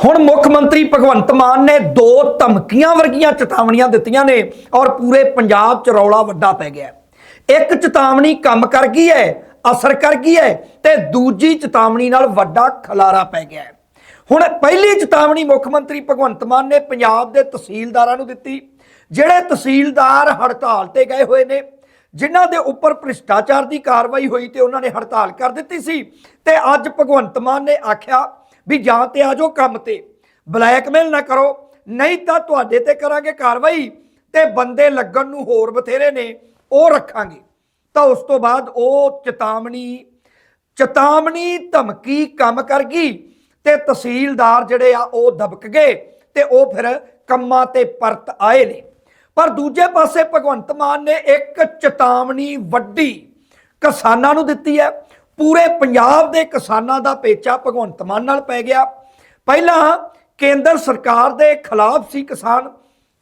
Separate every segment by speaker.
Speaker 1: ਹੁਣ ਮੁੱਖ ਮੰਤਰੀ ਭਗਵੰਤ ਮਾਨ ਨੇ ਦੋ ਧਮਕੀਆਂ ਵਰਗੀਆਂ ਚੇਤਾਵਨੀਆਂ ਦਿੱਤੀਆਂ ਨੇ ਔਰ ਪੂਰੇ ਪੰਜਾਬ 'ਚ ਰੌਲਾ ਵੱਡਾ ਪੈ ਗਿਆ ਇੱਕ ਚੇਤਾਵਨੀ ਕੰਮ ਕਰ ਗਈ ਹੈ, ਅਸਰ ਕਰ ਗਈ ਹੈ ਤੇ ਦੂਜੀ ਚੇਤਾਵਨੀ ਨਾਲ ਵੱਡਾ ਖਲਾਰਾ ਪੈ ਗਿਆ ਹੁਣ ਪਹਿਲੀ ਚੇਤਾਵਨੀ ਮੁੱਖ ਮੰਤਰੀ ਭਗਵੰਤ ਮਾਨ ਨੇ ਪੰਜਾਬ ਦੇ ਤਹਿਸੀਲਦਾਰਾਂ ਨੂੰ ਦਿੱਤੀ, ਜਿਹੜੇ ਤਹਿਸੀਲਦਾਰ ਹੜਤਾਲ ਤੇ ਗਏ ਹੋਏ ਨੇ, ਜਿਨ੍ਹਾਂ ਦੇ ਉੱਪਰ ਭ੍ਰਿਸ਼ਟਾਚਾਰ ਦੀ ਕਾਰਵਾਈ ਹੋਈ ਤੇ ਉਹਨਾਂ ਨੇ ਹੜਤਾਲ ਕਰ ਦਿੱਤੀ ਸੀ ਤੇ ਅੱਜ ਭਗਵੰਤ ਮਾਨ ਨੇ ਆਖਿਆ ਵੀ ਜਾਂ ਤੇ ਜਾਓ ਕੰਮ ਤੇ। ਬਲੈਕਮੇਲ ਨਾ ਕਰੋ। ਨਹੀਂ ਤਾਂ ਤੁਹਾਡੇ ਤੇ ਕਰਾਂਗੇ ਕਾਰਵਾਈ ਤੇ ਬੰਦੇ ਲੱਗਣ ਨੂੰ ਹੋਰ ਬਥੇਰੇ ਨੇ, ਉਹ ਰੱਖਾਂਗੇ। ਤਾਂ ਉਸ ਤੋਂ ਬਾਅਦ ਉਹ ਚੇਤਾਵਨੀ ਚੇਤਾਵਨੀ ਧਮਕੀ ਕੰਮ ਕਰ ਗਈ ਤੇ ਤਹਿਸੀਲਦਾਰ ਜਿਹੜੇ ਆ ਉਹ ਦਬਕ ਗਏ ਤੇ ਉਹ ਫਿਰ ਕੰਮਾਂ ਤੇ ਪਰਤ ਆਏ ਨੇ। ਪਰ ਦੂਜੇ ਪਾਸੇ ਭਗਵੰਤ ਮਾਨ ਨੇ ਇੱਕ ਚੇਤਾਵਨੀ ਵੱਡੀ ਕਿਸਾਨਾਂ ਨੂੰ ਦਿੱਤੀ ਹੈ। ਪੂਰੇ ਪੰਜਾਬ ਦੇ ਕਿਸਾਨਾਂ ਦਾ ਪੇਚਾ ਭਗਵੰਤ ਮਾਨ ਨਾਲ ਪੈ ਗਿਆ। ਪਹਿਲਾਂ ਕੇਂਦਰ ਸਰਕਾਰ ਦੇ ਖਿਲਾਫ ਸੀ ਕਿਸਾਨ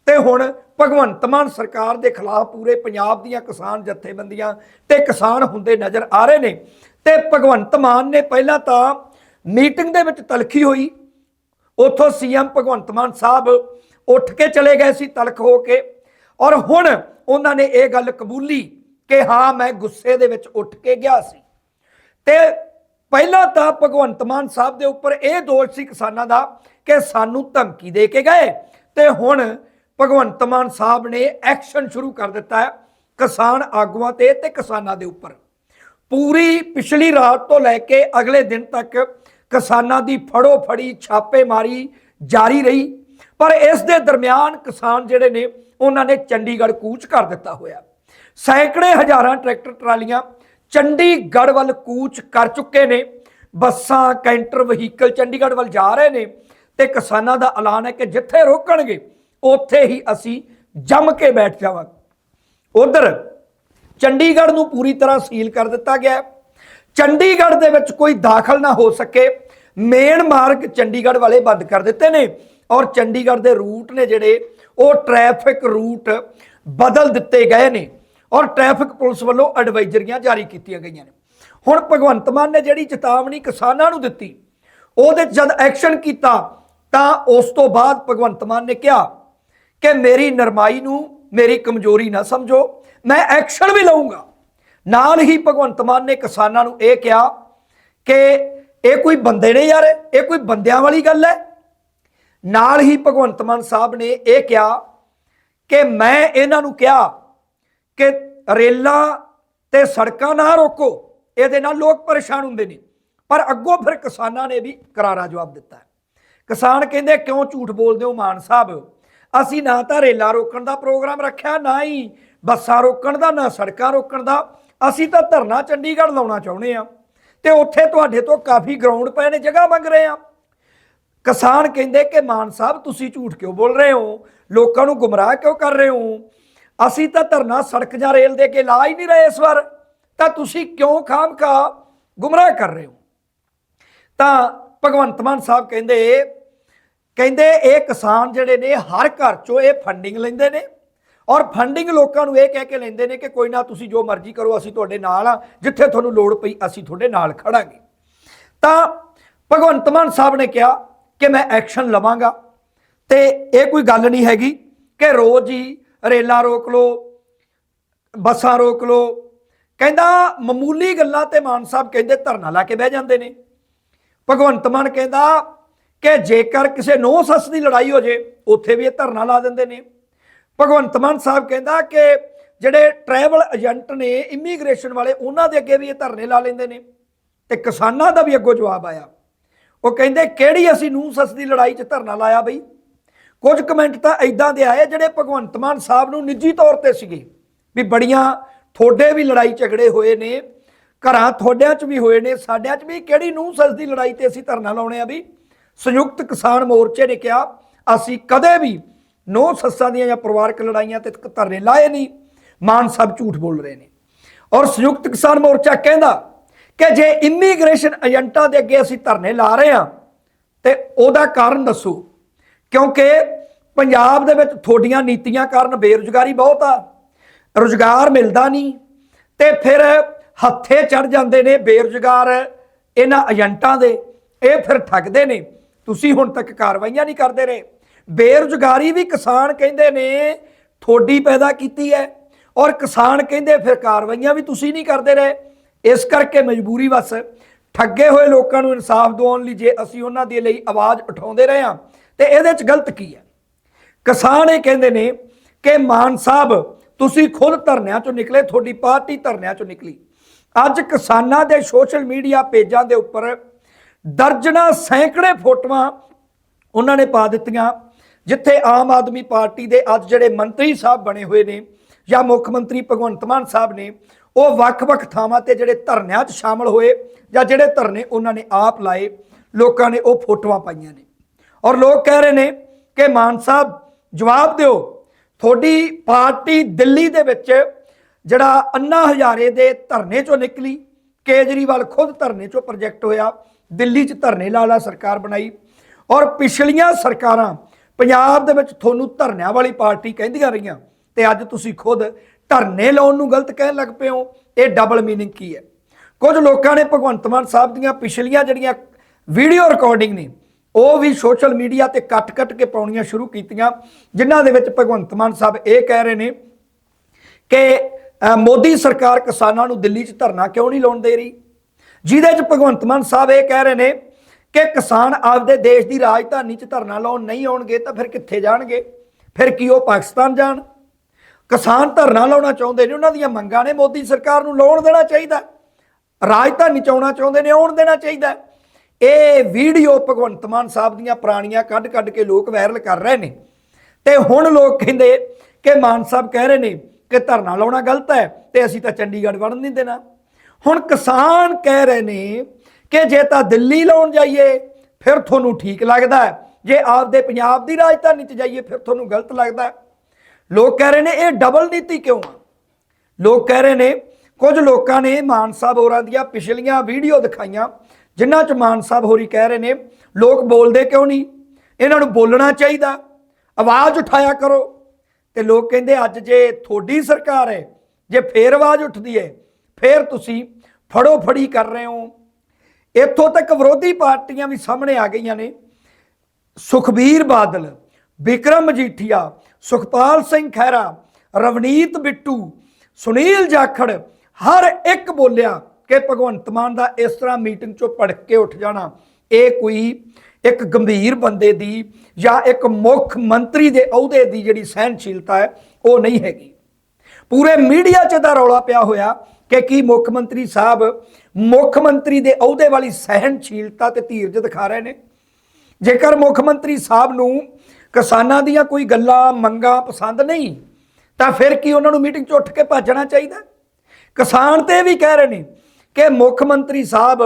Speaker 1: ਤੇ ਹੁਣ ਭਗਵੰਤ ਮਾਨ ਸਰਕਾਰ ਦੇ ਖਿਲਾਫ ਪੂਰੇ ਪੰਜਾਬ ਦੀਆਂ ਕਿਸਾਨ ਜਥੇਬੰਦੀਆਂ ਤੇ ਕਿਸਾਨ ਹੁੰਦੇ ਨਜ਼ਰ ਆ ਰਹੇ ਨੇ ਤੇ ਭਗਵੰਤ ਮਾਨ ਨੇ ਪਹਿਲਾਂ ਤਾਂ ਮੀਟਿੰਗ ਦੇ ਵਿੱਚ ਤਲਖੀ ਹੋਈ। ਉਥੋਂ ਸੀਐਮ ਭਗਵੰਤ ਮਾਨ ਸਾਹਿਬ ਉੱਠ ਕੇ ਚਲੇ ਗਏ ਸੀ ਤਲਖ ਹੋ ਕੇ ਔਰ ਹੁਣ ਉਹਨਾਂ ਨੇ ਇਹ ਗੱਲ ਕਬੂਲੀ ਕਿ ਹਾਂ, ਮੈਂ ਗੁੱਸੇ ਦੇ ਵਿੱਚ ਉੱਠ ਕੇ ਗਿਆ ਸੀ। ਤੇ ਪਹਿਲਾਂ ਤਾਂ ਭਗਵੰਤ ਮਾਨ ਸਾਹਿਬ ਦੇ ਉੱਪਰ ਇਹ ਦੋਸ਼ ਸੀ ਕਿਸਾਨਾਂ ਦਾ ਕਿ ਸਾਨੂੰ ਧਮਕੀ ਦੇ ਕੇ ਗਏ। ਤੇ ਹੁਣ ਭਗਵੰਤ ਮਾਨ ਸਾਹਿਬ ਨੇ ਐਕਸ਼ਨ ਸ਼ੁਰੂ ਕਰ ਦਿੱਤਾ ਹੈ ਕਿਸਾਨ ਆਗੂਆਂ ਤੇ ਤੇ ਕਿਸਾਨਾਂ ਦੇ ਉੱਪਰ। ਪੂਰੀ ਪਿਛਲੀ ਰਾਤ ਤੋਂ ਲੈ ਕੇ ਅਗਲੇ ਦਿਨ ਤੱਕ ਕਿਸਾਨਾਂ ਦੀ ਫੜੋ ਫੜੀ ਛਾਪੇਮਾਰੀ ਜਾਰੀ ਰਹੀ। ਪਰ ਇਸ ਦੇ ਦਰਮਿਆਨ ਕਿਸਾਨ ਜਿਹੜੇ ਨੇ, ਉਹਨਾਂ ਨੇ ਚੰਡੀਗੜ੍ਹ ਕੂਚ ਕਰ ਦਿੱਤਾ ਹੋਇਆ। ਸੈਂਕੜੇ ਹਜ਼ਾਰਾਂ ਟਰੈਕਟਰ ਟਰਾਲੀਆਂ ਚੰਡੀਗੜ੍ਹ ਵੱਲ ਕੂਚ ਕਰ ਚੁੱਕੇ ਨੇ। ਬੱਸਾਂ, ਕੈਂਟਰ, ਵਹੀਕਲ ਚੰਡੀਗੜ੍ਹ ਵੱਲ ਜਾ ਰਹੇ ਨੇ ਤੇ ਕਿਸਾਨਾਂ ਦਾ ਐਲਾਨ ਹੈ ਕਿ ਜਿੱਥੇ ਰੋਕਣਗੇ, ਉੱਥੇ ਹੀ ਅਸੀਂ ਜੰਮ ਕੇ ਬੈਠ ਜਾਵਾਂਗੇ। ਉਧਰ ਚੰਡੀਗੜ੍ਹ ਨੂੰ ਪੂਰੀ ਤਰ੍ਹਾਂ ਸੀਲ ਕਰ ਦਿੱਤਾ ਗਿਆ ਚੰਡੀਗੜ੍ਹ ਦੇ ਵਿੱਚ ਕੋਈ ਦਾਖਲ ਨਾ ਹੋ ਸਕੇ। ਮੇਨ ਮਾਰਗ ਚੰਡੀਗੜ੍ਹ ਵਾਲੇ ਬੰਦ ਕਰ ਦਿੱਤੇ ਨੇ ਔਰ ਚੰਡੀਗੜ੍ਹ ਦੇ ਰੂਟ ਨੇ ਜਿਹੜੇ, ਉਹ ਟ੍ਰੈਫਿਕ ਰੂਟ ਬਦਲ ਦਿੱਤੇ ਗਏ ਨੇ। ਔਰ ਟ੍ਰੈਫਿਕ ਪੁਲਿਸ ਵੱਲੋਂ ਐਡਵਾਈਜ਼ਰੀਆਂ ਜਾਰੀ ਕੀਤੀਆਂ ਗਈਆਂ ਨੇ। ਹੁਣ ਭਗਵੰਤ ਮਾਨ ਨੇ ਜਿਹੜੀ ਚੇਤਾਵਨੀ ਕਿਸਾਨਾਂ ਨੂੰ ਦਿੱਤੀ, ਉਹਦੇ 'ਚ ਜਦ ਐਕਸ਼ਨ ਕੀਤਾ, ਤਾਂ ਉਸ ਤੋਂ ਬਾਅਦ ਭਗਵੰਤ ਮਾਨ ਨੇ ਕਿਹਾ ਕਿ ਮੇਰੀ ਨਰਮਾਈ ਨੂੰ ਮੇਰੀ ਕਮਜ਼ੋਰੀ ਨਾ ਸਮਝੋ, ਮੈਂ ਐਕਸ਼ਨ ਵੀ ਲਵਾਂਗਾ ਨਾਲ ਹੀ ਭਗਵੰਤ ਮਾਨ ਨੇ ਕਿਸਾਨਾਂ ਨੂੰ ਇਹ ਕਿਹਾ ਕਿ ਇਹ ਕੋਈ ਬੰਦੇ ਨੇ ਯਾਰ, ਇਹ ਕੋਈ ਬੰਦਿਆਂ ਵਾਲੀ ਗੱਲ ਹੈ। ਨਾਲ ਹੀ ਭਗਵੰਤ ਮਾਨ ਸਾਹਿਬ ਨੇ ਇਹ ਕਿਹਾ ਕਿ ਮੈਂ ਇਹਨਾਂ ਨੂੰ ਕਿਹਾ ਕਿ ਰੇਲਾਂ ਤੇ ਸੜਕਾਂ ਨਾ ਰੋਕੋ, ਇਹਦੇ ਨਾਲ ਲੋਕ ਪਰੇਸ਼ਾਨ ਹੁੰਦੇ ਨੇ। ਪਰ ਅੱਗੋਂ ਫਿਰ ਕਿਸਾਨਾਂ ਨੇ ਵੀ ਕਰਾਰਾ ਜਵਾਬ ਦਿੱਤਾ ਕਿਸਾਨ ਕਹਿੰਦੇ, ਕਿਉਂ ਝੂਠ ਬੋਲਦੇ ਹੋ ਮਾਨ ਸਾਹਿਬ? ਅਸੀਂ ਨਾ ਤਾਂ ਰੇਲਾਂ ਰੋਕਣ ਦਾ ਪ੍ਰੋਗਰਾਮ ਰੱਖਿਆ, ਨਾ ਹੀ ਬੱਸਾਂ ਰੋਕਣ ਦਾ, ਨਾ ਸੜਕਾਂ ਰੋਕਣ ਦਾ। ਅਸੀਂ ਤਾਂ ਧਰਨਾ ਚੰਡੀਗੜ੍ਹ ਲਾਉਣਾ ਚਾਹੁੰਦੇ ਆ ਤੇ ਉੱਥੇ ਤੁਹਾਡੇ ਤੋਂ ਕਾਫੀ ਗਰਾਊਂਡ ਪਏ ਨੇ, ਜਗ੍ਹਾ ਮੰਗ ਰਹੇ ਆ ਕਿਸਾਨ ਕਹਿੰਦੇ ਕਿ, ਮਾਨ ਸਾਹਿਬ, ਤੁਸੀਂ ਝੂਠ ਕਿਉਂ ਬੋਲ ਰਹੇ ਹੋ? ਲੋਕਾਂ ਨੂੰ ਗੁੰਮਰਾਹ ਕਿਉਂ ਕਰ ਰਹੇ ਹੋ? ਅਸੀਂ ਤਾਂ ਧਰਨਾ ਸੜਕ ਜਾਂ ਰੇਲ ਦੇ ਕੇ ਲਾ ਹੀ ਨਹੀਂ ਰਹੇ ਇਸ ਵਾਰ। ਤਾਂ ਤੁਸੀਂ ਕਿਉਂ ਖਾਮਖਾ ਗੁੰਮਰਾਹ ਕਰ ਰਹੇ ਹੋ? ਤਾਂ ਭਗਵੰਤ ਮਾਨ ਸਾਹਿਬ ਕਹਿੰਦੇ ਕਹਿੰਦੇ ਇਹ ਕਿਸਾਨ ਜਿਹੜੇ ਨੇ ਹਰ ਘਰ ਚੋਂ ਇਹ ਫੰਡਿੰਗ ਲੈਂਦੇ ਨੇ ਔਰ ਫੰਡਿੰਗ ਲੋਕਾਂ ਨੂੰ ਇਹ ਕਹਿ ਕੇ ਲੈਂਦੇ ਨੇ ਕਿ ਕੋਈ ਨਾ ਤੁਸੀਂ ਜੋ ਮਰਜ਼ੀ ਕਰੋ, ਅਸੀਂ ਤੁਹਾਡੇ ਨਾਲ ਆ, ਜਿੱਥੇ ਤੁਹਾਨੂੰ ਲੋੜ ਪਈ ਅਸੀਂ ਤੁਹਾਡੇ ਨਾਲ ਖੜਾਂਗੇ। ਤਾਂ ਭਗਵੰਤ ਮਾਨ ਸਾਹਿਬ ਨੇ ਕਿਹਾ ਕਿ ਮੈਂ ਐਕਸ਼ਨ ਲਵਾਂਗਾ ਤੇ ਇਹ ਕੋਈ ਗੱਲ ਨਹੀਂ ਹੈਗੀ ਕਿ ਰੋਜ਼ ਹੀ ਰੇਲਾਂ ਰੋਕ ਲਓ, ਬੱਸਾਂ ਰੋਕ ਲਓ। ਕਹਿੰਦਾ, ਮਾਮੂਲੀ ਗੱਲਾਂ ਤੇ ਮਾਨ ਸਾਹਿਬ ਕਹਿੰਦੇ ਧਰਨਾ ਲਾ ਕੇ ਬਹਿ ਜਾਂਦੇ ਨੇ। ਭਗਵੰਤ ਮਾਨ ਕਹਿੰਦਾ ਕਿ ਜੇਕਰ ਕਿਸੇ ਨੋ ਸੱਸ ਦੀ ਲੜਾਈ ਹੋ ਜੇ, ਉੱਥੇ ਵੀ ਇਹ ਧਰਨਾ ਲਾ ਦਿੰਦੇ ਨੇ। ਭਗਵੰਤ ਮਾਨ ਸਾਹਿਬ ਕਹਿੰਦਾ ਕਿ ਜਿਹੜੇ ਟਰੈਵਲ ਏਜੰਟ ਨੇ ਇਮੀਗ੍ਰੇਸ਼ਨ ਵਾਲੇ, ਉਹਨਾਂ ਦੇ ਅੱਗੇ ਵੀ ਇਹ ਧਰਨੇ ਲਾ ਲੈਂਦੇ ਨੇ। ਤੇ ਕਿਸਾਨਾਂ ਦਾ ਵੀ ਅੱਗੋਂ ਜਵਾਬ ਆਇਆ। ਉਹ ਕਹਿੰਦੇ, ਕਿਹੜੀ ਅਸੀਂ ਨੂੰ ਸੱਸ ਦੀ ਲੜਾਈ 'ਚ ਧਰਨਾ ਲਾਇਆ ਬਈ? ਕੁਝ ਕਮੈਂਟ ਤਾਂ ਐਦਾਂ ਦੇ ਆਏ ਜਿਹੜੇ ਭਗਵੰਤ ਮਾਨ ਸਾਹਿਬ ਨੂੰ ਨਿੱਜੀ ਤੌਰ ਤੇ ਸੀਗੇ। ਵੀ ਬੜੀਆਂ ਥੋੜੇ ਵੀ ਲੜਾਈ ਝਗੜੇ ਹੋਏ ਨੇ, ਘਰਾਂ ਥੋੜਿਆਂ 'ਚ ਵੀ ਹੋਏ ਨੇ, ਸਾਡਿਆਂ 'ਚ ਵੀ। ਕਿਹੜੀ ਨੂੰ ਸੱਸ ਦੀ ਲੜਾਈ ਤੇ ਅਸੀਂ ਧਰਨਾ ਲਾਉਣੇ ਆ ਵੀ? ਸੰਯੁਕਤ ਕਿਸਾਨ ਮੋਰਚੇ ਨੇ ਕਿਹਾ, ਅਸੀਂ ਕਦੇ ਵੀ ਨੋ ਸੱਸਾਂ ਦੀਆਂ ਜਾਂ ਪਰਿਵਾਰਕ ਲੜਾਈਆਂ ਤੇ ਧਰਨੇ ਲਾਏ ਨਹੀਂ। ਮਾਨ ਸਾਹਿਬ ਝੂਠ ਬੋਲ ਰਹੇ ਨੇ। ਔਰ ਸੰਯੁਕਤ ਕਿਸਾਨ ਮੋਰਚਾ ਕਹਿੰਦਾ ਕਿ ਜੇ ਇਮੀਗ੍ਰੇਸ਼ਨ ਏਜੰਟਾਂ ਦੇ ਅੱਗੇ ਅਸੀਂ ਧਰਨੇ ਲਾ ਰਹੇ ਹਾਂ, ਤੇ ਉਹਦਾ ਕਾਰਨ ਦੱਸੋ। ਕਿਉਂਕਿ ਪੰਜਾਬ ਦੇ ਵਿੱਚ ਥੋਡੀਆਂ ਨੀਤੀਆਂ ਕਾਰਨ ਬੇਰੁਜ਼ਗਾਰੀ ਬਹੁਤ ਆ, ਰੁਜ਼ਗਾਰ ਮਿਲਦਾ ਨਹੀਂ ਤੇ ਫਿਰ ਹੱਥੇ ਚੜ ਜਾਂਦੇ ਨੇ ਬੇਰੁਜ਼ਗਾਰ ਇਹਨਾਂ ਏਜੰਟਾਂ ਦੇ, ਇਹ ਫਿਰ ਠੱਗਦੇ ਨੇ। ਤੁਸੀਂ ਹੁਣ ਤੱਕ ਕਾਰਵਾਈਆਂ ਨਹੀਂ ਕਰਦੇ ਰਹੇ। ਬੇਰੁਜ਼ਗਾਰੀ ਵੀ ਕਿਸਾਨ ਕਹਿੰਦੇ ਨੇ ਥੋੜੀ ਪੈਦਾ ਕੀਤੀ ਹੈ ਔਰ ਕਿਸਾਨ ਕਹਿੰਦੇ ਫਿਰ ਕਾਰਵਾਈਆਂ ਵੀ ਤੁਸੀਂ ਨਹੀਂ ਕਰਦੇ ਰਹੇ। ਇਸ ਕਰਕੇ ਮਜਬੂਰੀ ਵਸ ਠੱਗੇ ਹੋਏ ਲੋਕਾਂ ਨੂੰ ਇਨਸਾਫ ਦਿਵਾਉਣ ਲਈ ਜੇ ਅਸੀਂ ਉਹਨਾਂ ਦੇ ਲਈ ਆਵਾਜ਼ ਉਠਾਉਂਦੇ ਰਹੇ ਹਾਂ ਤੇ ਇਹਦੇ 'ਚ ਗਲਤ ਕੀ ਹੈ? ਕਿਸਾਨ ਇਹ ਕਹਿੰਦੇ ਨੇ ਕਿ ਮਾਨ ਸਾਹਿਬ, ਤੁਸੀਂ ਖੁਦ ਧਰਨਿਆਂ ਚੋਂ ਨਿਕਲੇ, ਤੁਹਾਡੀ ਪਾਰਟੀ ਧਰਨਿਆਂ ਚੋਂ ਨਿਕਲੀ। ਅੱਜ ਕਿਸਾਨਾਂ ਦੇ ਸੋਸ਼ਲ ਮੀਡੀਆ ਪੇਜਾਂ ਦੇ ਉੱਪਰ ਦਰਜਨਾਂ, ਸੈਂਕੜੇ ਫੋਟੋਆਂ ਉਹਨਾਂ ਨੇ ਪਾ ਦਿੱਤੀਆਂ, ਜਿੱਥੇ ਆਮ ਆਦਮੀ ਪਾਰਟੀ ਦੇ ਅੱਜ ਜਿਹੜੇ ਮੰਤਰੀ ਸਾਹਿਬ ਬਣੇ ਹੋਏ ਨੇ ਜਾਂ ਮੁੱਖ ਮੰਤਰੀ ਭਗਵੰਤ ਮਾਨ ਸਾਹਿਬ ਨੇ, ਉਹ ਵੱਖ-ਵੱਖ ਥਾਵਾਂ ਤੇ ਜਿਹੜੇ ਧਰਨਿਆਂ 'ਚ ਸ਼ਾਮਲ ਹੋਏ ਜਾਂ ਜਿਹੜੇ ਧਰਨੇ ਉਹਨਾਂ ਨੇ ਆਪ ਲਾਏ, ਲੋਕਾਂ ਨੇ ਉਹ ਫੋਟੋਆਂ ਪਾਈਆਂ ਨੇ। ਔਰ ਲੋਕ ਕਹਿ ਰਹੇ ਨੇ ਕਿ ਮਾਨ ਸਾਹਿਬ, ਜਵਾਬ ਦਿਓ, ਤੁਹਾਡੀ ਪਾਰਟੀ ਦਿੱਲੀ ਦੇ ਵਿੱਚ ਜਿਹੜਾ ਅੰਨਾ ਹਜ਼ਾਰੇ ਦੇ ਧਰਨੇ ਚੋਂ ਨਿਕਲੀ, ਕੇਜਰੀਵਾਲ ਖੁਦ ਧਰਨੇ ਚੋਂ ਪ੍ਰੋਜੈਕਟ ਹੋਇਆ, ਦਿੱਲੀ 'ਚ ਧਰਨੇ ਲਾਲਾ ਸਰਕਾਰ ਬਣਾਈ, ਔਰ ਪਿਛਲੀਆਂ ਸਰਕਾਰਾਂ ਪੰਜਾਬ ਦੇ ਵਿੱਚ ਤੁਹਾਨੂੰ ਧਰਨਿਆਂ ਵਾਲੀ ਪਾਰਟੀ ਕਹਿੰਦੀਆਂ ਰਹੀਆਂ, ਤੇ ਅੱਜ ਤੁਸੀਂ ਖੁਦ ਧਰਨੇ ਲਾਉਣ ਨੂੰ ਗਲਤ ਕਹਿਣ ਲੱਗ ਪਏ ਹੋ, ਇਹ ਡਬਲ ਮੀਨਿੰਗ ਕੀ ਹੈ? ਕੁਝ ਲੋਕਾਂ ਨੇ ਭਗਵੰਤ ਮਾਨ ਸਾਹਿਬ ਦੀਆਂ ਪਿਛਲੀਆਂ ਜਿਹੜੀਆਂ ਵੀਡੀਓ ਰਿਕਾਰਡਿੰਗ ਨੇ ਉਹ ਵੀ ਸੋਸ਼ਲ ਮੀਡੀਆ ਤੇ ਕੱਟ-ਕੱਟ ਕੇ ਪਾਉਣੀਆਂ ਸ਼ੁਰੂ ਕੀਤੀਆਂ, ਜਿਨ੍ਹਾਂ ਦੇ ਵਿੱਚ ਭਗਵੰਤ ਮਾਨ ਸਾਹਿਬ ਇਹ ਕਹਿ ਰਹੇ ਨੇ ਕਿ ਮੋਦੀ ਸਰਕਾਰ ਕਿਸਾਨਾਂ ਨੂੰ ਦਿੱਲੀ 'ਚ ਧਰਨਾ ਕਿਉਂ ਨਹੀਂ ਲਾਉਣ ਦੇ ਰਹੀ? ਜਿਹਦੇ 'ਚ ਭਗਵੰਤ ਮਾਨ ਸਾਹਿਬ ਇਹ ਕਹਿ ਰਹੇ ਨੇ ਕਿ ਕਿਸਾਨ ਆਪਦੇ ਦੇਸ਼ ਦੀ ਰਾਜਧਾਨੀ 'ਚ ਧਰਨਾ ਲਾਉਣ ਨਹੀਂ ਆਉਣਗੇ ਤਾਂ ਫਿਰ ਕਿੱਥੇ ਜਾਣਗੇ? ਫਿਰ ਕੀ ਉਹ ਪਾਕਿਸਤਾਨ ਜਾਣ? ਕਿਸਾਨ ਧਰਨਾ ਲਾਉਣਾ ਚਾਹੁੰਦੇ ਨੇ, ਉਹਨਾਂ ਦੀਆਂ ਮੰਗਾਂ ਨੇ ਮੋਦੀ ਸਰਕਾਰ ਨੂੰ ਲਾਉਣ ਦੇਣਾ ਚਾਹੀਦਾ। ਰਾਜਧਾਨੀ ਚ ਆਉਣਾ ਚਾਹੁੰਦੇ ਨੇ, ਆਉਣ ਦੇਣਾ ਚਾਹੀਦਾ। ਇਹ ਵੀਡੀਓ ਭਗਵੰਤ ਮਾਨ ਸਾਹਿਬ ਦੀਆਂ ਪੁਰਾਣੀਆਂ ਕੱਢ-ਕੱਢ ਕੇ ਲੋਕ ਵਾਇਰਲ ਕਰ ਰਹੇ ਨੇ। ਤੇ ਹੁਣ ਲੋਕ ਕਹਿੰਦੇ ਕਿ ਮਾਨ ਸਾਹਿਬ ਕਹਿ ਰਹੇ ਨੇ ਕਿ ਧਰਨਾ ਲਾਉਣਾ ਗਲਤ ਹੈ ਤੇ ਅਸੀਂ ਤਾਂ ਚੰਡੀਗੜ੍ਹ ਵੜਨ ਨਹੀਂ ਦੇਣਾ। ਹੁਣ ਕਿਸਾਨ ਕਹਿ ਰਹੇ ਨੇ ਕਿ ਜੇ ਤਾਂ ਦਿੱਲੀ ਲਾਉਣ ਜਾਈਏ, ਫਿਰ ਤੁਹਾਨੂੰ ਠੀਕ ਲੱਗਦਾ ਹੈ। ਜੇ ਆਪਦੇ ਪੰਜਾਬ ਦੀ ਰਾਜਧਾਨੀ 'ਚ ਜਾਈਏ, ਫਿਰ ਤੁਹਾਨੂੰ ਗਲਤ ਲੱਗਦਾ ਲੋਕ ਕਹਿ ਰਹੇ ਨੇ ਇਹ ਡਬਲ ਨੀਤੀ ਕਿਉਂ ਆ? ਲੋਕ ਕਹਿ ਰਹੇ ਨੇ ਕੁਝ ਲੋਕਾਂ ਨੇ ਮਾਨ ਸਾਹਿਬ ਹੋਰਾਂ ਦੀਆਂ ਪਿਛਲੀਆਂ ਵੀਡੀਓ ਦਿਖਾਈਆਂ ਜਿਨ੍ਹਾਂ 'ਚ ਮਾਨ ਸਾਹਿਬ ਹੋਰੀ ਕਹਿ ਰਹੇ ਨੇ, ਲੋਕ ਬੋਲਦੇ ਕਿਉਂ ਨਹੀਂ? ਇਹਨਾਂ ਨੂੰ ਬੋਲਣਾ ਚਾਹੀਦਾ। ਆਵਾਜ਼ ਉਠਾਇਆ ਕਰੋ। ਤੇ ਲੋਕ ਕਹਿੰਦੇ, ਅੱਜ ਜੇ ਤੁਹਾਡੀ ਸਰਕਾਰ ਹੈ, ਜੇ ਫੇਰ ਆਵਾਜ਼ ਉੱਠਦੀ ਹੈ, ਫੇਰ ਤੁਸੀਂ ਫੜੋ ਫੜੀ ਕਰ ਰਹੇ ਹੋ। ਇੱਥੋਂ ਤੱਕ ਵਿਰੋਧੀ ਪਾਰਟੀਆਂ ਵੀ ਸਾਹਮਣੇ ਆ ਗਈਆਂ ਨੇ। ਸੁਖਬੀਰ ਬਾਦਲ, ਵਿਕਰਮ ਮਜੀਠੀਆ, ਸੁਖਪਾਲ ਸਿੰਘ ਖਹਿਰਾ, ਰਵਨੀਤ ਬਿੱਟੂ, ਸੁਨੀਲ ਜਾਖੜ, ਹਰ ਇੱਕ ਬੋਲਿਆ ਕਿ ਭਗਵੰਤ ਮਾਨ ਦਾ ਇਸ ਤਰ੍ਹਾਂ ਮੀਟਿੰਗ ਚੋਂ ਭੜਕ ਕੇ ਉੱਠ ਜਾਣਾ, ਇਹ ਕੋਈ ਇੱਕ ਗੰਭੀਰ ਬੰਦੇ ਦੀ ਜਾਂ ਇੱਕ ਮੁੱਖ ਮੰਤਰੀ ਦੇ ਅਹੁਦੇ ਦੀ ਜਿਹੜੀ ਸਹਿਨਸ਼ੀਲਤਾ ਹੈ, ਉਹ ਨਹੀਂ ਹੈਗੀ। ਪੂਰੇ ਮੀਡੀਆ 'ਚ ਦਾ ਰੌਲਾ ਪਿਆ ਹੋਇਆ ਕਿ ਕੀ ਮੁੱਖ ਮੰਤਰੀ ਸਾਹਿਬ ਮੁੱਖ ਮੰਤਰੀ ਦੇ ਅਹੁਦੇ ਵਾਲੀ ਸਹਿਨਸ਼ੀਲਤਾ ਤੇ ਧੀਰਜ ਦਿਖਾ ਰਹੇ ਨੇ? ਜੇਕਰ ਮੁੱਖ ਮੰਤਰੀ ਸਾਹਿਬ ਨੂੰ ਕਿਸਾਨਾਂ ਦੀਆਂ ਕੋਈ ਗੱਲਾਂ, ਮੰਗਾਂ ਪਸੰਦ ਨਹੀਂ, ਤਾਂ ਫਿਰ ਕੀ ਉਹਨਾਂ ਨੂੰ ਮੀਟਿੰਗ 'ਚ ਉੱਠ ਕੇ ਭੱਜਣਾ ਚਾਹੀਦਾ? ਕਿਸਾਨ ਤੇ ਇਹ ਵੀ ਕਹਿ ਰਹੇ ਨੇ ਕਿ ਮੁੱਖ ਮੰਤਰੀ ਸਾਹਿਬ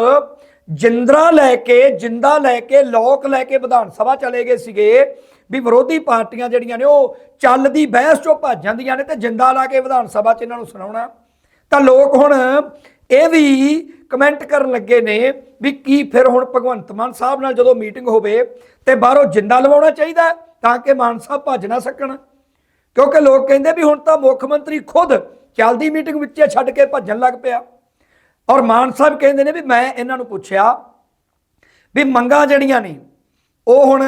Speaker 1: ਜਿੰਦਰਾ ਲੈ ਕੇ, ਜਿੰਦਾ ਲੈ ਕੇ, ਲੋਕ ਲੈ ਕੇ ਵਿਧਾਨ ਸਭਾ ਚਲੇ ਗਏ ਸੀਗੇ ਵੀ ਵਿਰੋਧੀ ਪਾਰਟੀਆਂ ਜਿਹੜੀਆਂ ਨੇ ਉਹ ਚੱਲਦੀ ਬਹਿਸ ਚੋਂ ਭੱਜ ਜਾਂਦੀਆਂ ਨੇ ਤੇ ਜਿੰਦਾ ਲਾ ਕੇ ਵਿਧਾਨ ਸਭਾ 'ਚ ਇਹਨਾਂ ਨੂੰ ਸੁਣਾਉਣਾ। ਤਾਂ ਲੋਕ ਹੁਣ ਇਹ ਵੀ ਕਮੈਂਟ ਕਰਨ ਲੱਗੇ ਨੇ ਵੀ ਕੀ ਫਿਰ ਹੁਣ ਭਗਵੰਤ ਮਾਨ ਸਾਹਿਬ ਨਾਲ ਜਦੋਂ ਮੀਟਿੰਗ ਹੋਵੇ ਤੇ ਬਾਹਰੋਂ ਜਿੰਦਾ ਲਵਾਉਣਾ ਚਾਹੀਦਾ ਤਾਂ ਕਿ ਮਾਨ ਸਾਹਿਬ ਭੱਜ ਨਾ ਸਕਣ। ਕਿਉਂਕਿ ਲੋਕ ਕਹਿੰਦੇ ਵੀ ਹੁਣ ਤਾਂ ਮੁੱਖ ਮੰਤਰੀ ਖੁਦ ਚੱਲਦੀ ਮੀਟਿੰਗ ਵਿੱਚ ਛੱਡ ਕੇ ਭੱਜਣ ਲੱਗ ਪਿਆ। ਔਰ ਮਾਨ ਸਾਹਿਬ ਕਹਿੰਦੇ ਨੇ ਵੀ ਮੈਂ ਇਹਨਾਂ ਨੂੰ ਪੁੱਛਿਆ ਵੀ ਮੰਗਾਂ ਜਿਹੜੀਆਂ ਨੇ, ਉਹ ਹੁਣ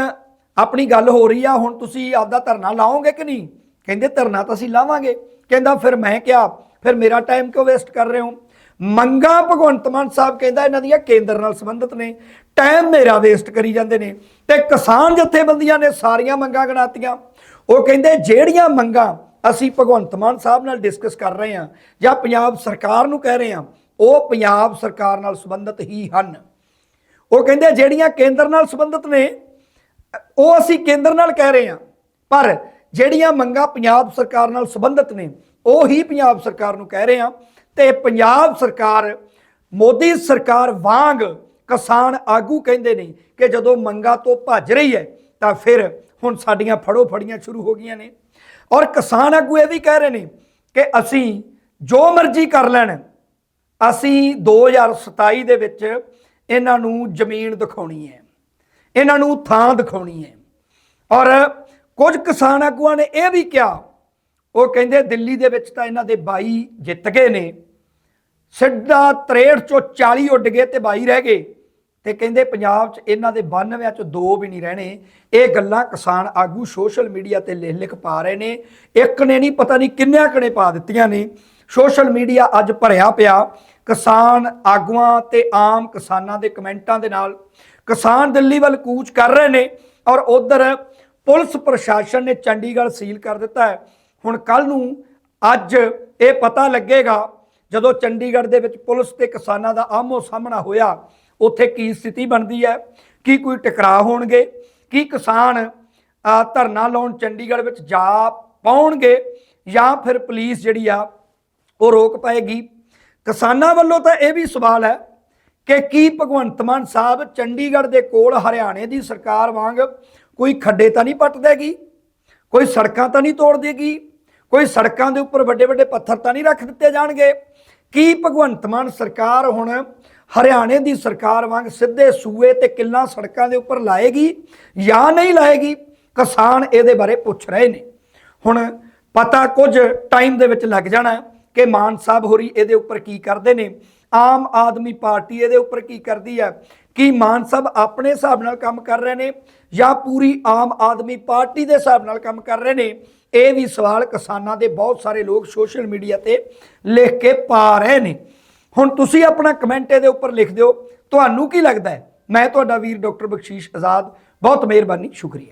Speaker 1: ਆਪਣੀ ਗੱਲ ਹੋ ਰਹੀ ਆ, ਹੁਣ ਤੁਸੀਂ ਆਪਦਾ ਧਰਨਾ ਲਾਓਗੇ ਕਿ ਨਹੀਂ? ਕਹਿੰਦੇ ਧਰਨਾ ਤਾਂ ਅਸੀਂ ਲਾਵਾਂਗੇ। ਕਹਿੰਦਾ ਫਿਰ ਮੈਂ ਕਿਹਾ, ਫਿਰ ਮੇਰਾ ਟਾਈਮ ਕਿਉਂ ਵੇਸਟ ਕਰ ਰਹੇ ਹੋ? ਮੰਗਾਂ ਭਗਵੰਤ ਮਾਨ ਸਾਹਿਬ ਕਹਿੰਦਾ ਇਹਨਾਂ ਦੀਆਂ ਕੇਂਦਰ ਨਾਲ ਸੰਬੰਧਿਤ ਨੇ। ਟਾਈਮ ਮੇਰਾ ਵੇਸਟ ਕਰੀ ਜਾਂਦੇ ਨੇ। ਤੇ ਕਿਸਾਨ ਜਥੇਬੰਦੀਆਂ ਨੇ ਸਾਰੀਆਂ ਮੰਗਾਂ ਗਣਾਤੀਆਂ। ਉਹ ਕਹਿੰਦੇ ਜਿਹੜੀਆਂ ਮੰਗਾਂ ਅਸੀਂ ਭਗਵੰਤ ਮਾਨ ਸਾਹਿਬ ਨਾਲ ਡਿਸਕਸ ਕਰ ਰਹੇ ਹਾਂ ਜਾਂ ਪੰਜਾਬ ਸਰਕਾਰ ਨੂੰ ਕਹਿ ਰਹੇ ਹਾਂ ਉਹ ਪੰਜਾਬ ਸਰਕਾਰ ਨਾਲ ਸੰਬੰਧਿਤ ਹੀ ਹਨ। ਉਹ ਕਹਿੰਦੇ ਜਿਹੜੀਆਂ ਕੇਂਦਰ ਨਾਲ ਸੰਬੰਧਿਤ ਨੇ, ਉਹ ਅਸੀਂ ਕੇਂਦਰ ਨਾਲ ਕਹਿ ਰਹੇ ਹਾਂ। ਪਰ ਜਿਹੜੀਆਂ ਮੰਗਾਂ ਪੰਜਾਬ ਸਰਕਾਰ ਨਾਲ ਸੰਬੰਧਿਤ ਨੇ, ਉਹ ਹੀ ਪੰਜਾਬ ਸਰਕਾਰ ਨੂੰ ਕਹਿ ਰਹੇ ਹਾਂ। ਤੇ ਪੰਜਾਬ ਸਰਕਾਰ, ਮੋਦੀ ਸਰਕਾਰ ਵਾਂਗ ਕਿਸਾਨ ਆਗੂ ਕਹਿੰਦੇ ਨੇ ਕਿ ਜਦੋਂ ਮੰਗਾਂ ਤੋਂ ਭੱਜ ਰਹੀ ਹੈ, ਤਾਂ ਫਿਰ ਹੁਣ ਸਾਡੀਆਂ ਫੜੋ ਫੜੀਆਂ ਸ਼ੁਰੂ ਹੋ ਗਈਆਂ ਨੇ। ਔਰ ਕਿਸਾਨ ਆਗੂ ਇਹ ਵੀ ਕਹਿ ਰਹੇ ਨੇ ਕਿ ਅਸੀਂ ਜੋ ਮਰਜ਼ੀ ਕਰ ਲੈਣ ਅਸੀਂ 2027 ਦੇ ਵਿੱਚ ਇਹਨਾਂ ਨੂੰ ਜ਼ਮੀਨ ਦਿਖਾਉਣੀ ਹੈ। ਇਹਨਾਂ ਨੂੰ ਥਾਂ ਦਿਖਾਉਣੀ ਹੈ। ਔਰ ਕੁਝ ਕਿਸਾਨ ਆਗੂਆਂ ਨੇ ਇਹ ਵੀ ਕਿਹਾ, ਉਹ ਕਹਿੰਦੇ ਦਿੱਲੀ ਦੇ ਵਿੱਚ ਤਾਂ ਇਹਨਾਂ ਦੇ 22 ਜਿੱਤ ਗਏ ਨੇ। ਸਿੱਧਾ 63 ਚੋਂ 40 ਉੱਡ ਗਏ ਤੇ 22 ਰਹਿ ਗਏ। ਤੇ ਕਹਿੰਦੇ ਪੰਜਾਬ 'ਚ ਇਹਨਾਂ ਦੇ 92 'ਚ ਦੋ ਵੀ ਨਹੀਂ ਰਹਿਣੇ। ਇਹ ਗੱਲਾਂ ਕਿਸਾਨ ਆਗੂ ਸੋਸ਼ਲ ਮੀਡੀਆ ਤੇ ਲਿਖ ਲਿਖ ਪਾ ਰਹੇ ਨੇ। ਇੱਕ ਨੇ ਨਹੀਂ, ਪਤਾ ਨਹੀਂ ਕਿੰਨਿਆਂ ਕਣੇ ਪਾ ਦਿੱਤੀਆਂ ਨੇ। ਸੋਸ਼ਲ ਮੀਡੀਆ ਅੱਜ ਭਰਿਆ ਪਿਆ। ਕਿਸਾਨ ਆਗੂਆਂ ਤੇ ਆਮ ਕਿਸਾਨਾਂ ਦੇ ਕਮੈਂਟਾਂ ਦੇ ਨਾਲ ਕਿਸਾਨ ਦਿੱਲੀ ਵੱਲ ਕੂਚ ਕਰ ਰਹੇ ਨੇ ਔਰ ਉਧਰ ਪੁਲਿਸ ਪ੍ਰਸ਼ਾਸਨ ਨੇ ਚੰਡੀਗੜ੍ਹ ਸੀਲ ਕਰ ਦਿੱਤਾ ਹੈ। ਹੁਣ ਕੱਲ ਨੂੰ ਅੱਜ ਇਹ ਪਤਾ ਲੱਗੇਗਾ ਜਦੋਂ ਚੰਡੀਗੜ੍ਹ ਦੇ ਵਿੱਚ ਪੁਲਿਸ ਤੇ ਕਿਸਾਨਾਂ ਦਾ ਆਮੋ ਸਾਹਮਣਾ ਹੋਇਆ, ਉੱਥੇ ਕੀ ਸਥਿਤੀ ਬਣਦੀ ਹੈ, ਕੀ ਕੋਈ ਟਕਰਾਅ ਹੋਣਗੇ, ਕੀ ਕਿਸਾਨ ਧਰਨਾ ਲਾਉਣ ਚੰਡੀਗੜ੍ਹ ਵਿੱਚ ਜਾ ਪਾਉਣਗੇ ਜਾਂ ਫਿਰ ਪੁਲਿਸ ਜਿਹੜੀ ਆ ਉਹ ਰੋਕ ਪਾਏਗੀ। ਕਿਸਾਨਾਂ ਵੱਲੋਂ ਤਾਂ ਇਹ ਵੀ ਸਵਾਲ ਹੈ ਕਿ ਕੀ ਭਗਵੰਤ ਮਾਨ ਸਾਹਿਬ ਚੰਡੀਗੜ੍ਹ ਦੇ ਕੋਲ ਹਰਿਆਣੇ ਦੀ ਸਰਕਾਰ ਵਾਂਗ ਕੋਈ ਖੱਡੇ ਤਾਂ ਨਹੀਂ ਪੱਟ ਦੇਗੀ? ਕੋਈ ਸੜਕਾਂ ਤਾਂ ਨਹੀਂ ਤੋੜ ਦੇਗੀ? ਕੋਈ ਸੜਕਾਂ ਦੇ ਉੱਪਰ ਵੱਡੇ ਵੱਡੇ ਪੱਥਰ ਤਾਂ ਨਹੀਂ ਰੱਖ ਦਿੱਤੇ ਜਾਣਗੇ? ਕੀ ਭਗਵੰਤ ਮਾਨ ਸਰਕਾਰ ਹੁਣ ਹਰਿਆਣੇ ਦੀ ਸਰਕਾਰ ਵਾਂਗ ਸਿੱਧੇ ਸੂਏ ਤੇ ਕਿੱਲਾਂ ਸੜਕਾਂ ਦੇ ਉੱਪਰ ਲਾਏਗੀ ਜਾਂ ਨਹੀਂ ਲਾਏਗੀ? ਕਿਸਾਨ ਇਹਦੇ ਬਾਰੇ ਪੁੱਛ ਰਹੇ ਨੇ। ਹੁਣ ਪਤਾ ਕੁਝ ਟਾਈਮ ਦੇ ਵਿੱਚ ਲੱਗ ਜਾਣਾ ਕਿ ਮਾਨ ਸਾਹਿਬ ਹੋਰੀ ਇਹਦੇ ਉੱਪਰ ਕੀ ਕਰਦੇ ਨੇ? ਆਮ ਆਦਮੀ ਪਾਰਟੀ ਇਹਦੇ ਉੱਪਰ ਕੀ ਕਰਦੀ ਹੈ? ਕੀ ਮਾਨ ਸਾਹਿਬ ਆਪਣੇ ਹਿਸਾਬ ਨਾਲ ਕੰਮ ਕਰ ਰਹੇ ਨੇ ਜਾਂ ਪੂਰੀ ਆਮ ਆਦਮੀ ਪਾਰਟੀ ਦੇ ਹਿਸਾਬ ਨਾਲ ਕੰਮ ਕਰ ਰਹੇ ਨੇ? ਇਹ ਵੀ ਸਵਾਲ ਕਿਸਾਨਾਂ ਦੇ ਬਹੁਤ ਸਾਰੇ ਲੋਕ ਸੋਸ਼ਲ ਮੀਡੀਆ ਤੇ ਲਿਖ ਕੇ ਪਾ ਰਹੇ ਨੇ। ਹੁਣ ਤੁਸੀਂ ਆਪਣਾ ਕਮੈਂਟ ਇਹਦੇ ਉੱਪਰ ਲਿਖ ਦਿਓ। ਤੁਹਾਨੂੰ ਕੀ ਲੱਗਦਾ ਹੈ? ਮੈਂ ਤੁਹਾਡਾ ਵੀਰ ਡਾਕਟਰ ਬਖਸ਼ੀਸ਼ ਆਜ਼ਾਦ। ਬਹੁਤ ਮਿਹਰਬਾਨੀ, ਸ਼ੁਕਰੀਆ।